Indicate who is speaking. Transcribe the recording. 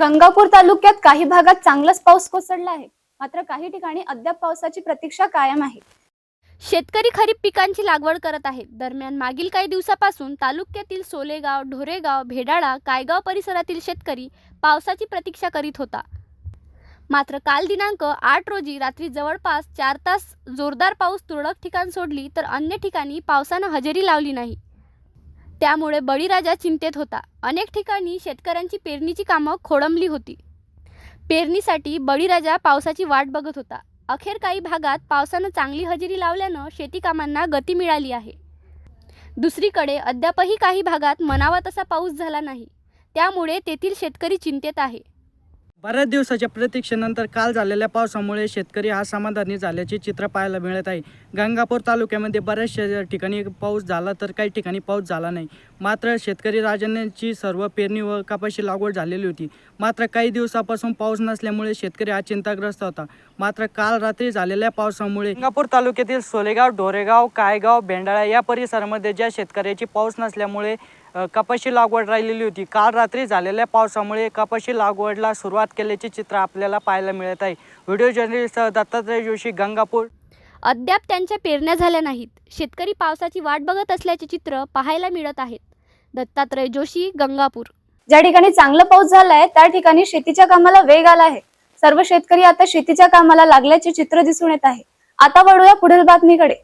Speaker 1: गंगापूर तालुक्यात काही भागात चांगलाच पाऊस कोसळला आहे. मात्र काही ठिकाणी अद्याप पावसाची प्रतीक्षा कायम आहे.
Speaker 2: शेतकरी खरीप पिकांची लागवड करत आहेत. दरम्यान मागील काही दिवसापासून तालुक्यातील सोलेगाव ढोरेगाव भेडाळा कायगाव परिसरातील शेतकरी पावसाची प्रतीक्षा करीत होता. मात्र काल दिनांक आठ रोजी रात्री जवळपास चार तास जोरदार पाऊस तुरळक ठिकाण सोडली तर अन्य ठिकाणी पावसानं हजेरी लावली नाही. त्यामुळे बळीराजा चिंतेत होता. अनेक ठिकाणी शेतकऱ्यांची पेरणीची कामं खोळंबली होती. पेरणीसाठी बळीराजा पावसाची वाट बघत होता. अखेर काही भागात पावसानं चांगली हजेरी लावल्यानं शेती कामांना गती मिळाली आहे. दुसरीकडे अद्यापही काही भागात मनावा तसा पाऊस झाला नाही. त्यामुळे तेथील शेतकरी चिंतेत आहे.
Speaker 3: बऱ्याच दिवसाच्या प्रतीक्षेनंतर काल झालेल्या पावसामुळे शेतकरी हा समाधानी झाल्याचे चित्र पाहायला मिळत आहे. गंगापूर तालुक्यामध्ये बऱ्याचशा ठिकाणी पाऊस झाला तर काही ठिकाणी पाऊस झाला नाही. मात्र शेतकरी राजांची सर्व पेरणी व कपाशी लागवड झालेली होती. मात्र काही दिवसापासून पाऊस नसल्यामुळे शेतकरी हा चिंताग्रस्त होता. मात्र काल रात्री झालेल्या पावसामुळे गंगापूर तालुक्यातील सोलेगाव ढोरेगाव कायगाव भेंडाळा या परिसरामध्ये ज्या शेतकऱ्याची पाऊस नसल्यामुळे कपाशी लागवड राहिलेली होती. काल रात्री झालेल्या पावसामुळे कपाशी लागवडला सुरुवात केल्याचे चित्र आपल्याला पाहायला मिळत आहे. Video journalist Dattatray Joshi Gangapur.
Speaker 2: अद्याप त्यांच्या पेरण्या झाल्या नाहीत. शेतकरी पावसाची वाट बघत असल्याचे चित्र पाहायला मिळत आहेत. दत्तात्रय जोशी गंगापूर.
Speaker 1: ज्या ठिकाणी चांगला पाऊस झालाय त्या ठिकाणी शेतीच्या कामाला वेग आला आहे. सर्व शेतकरी आता शेतीच्या कामाला लागल्याचे चित्र दिसून येत आहे. आता वळूया पुढील बातमीकडे.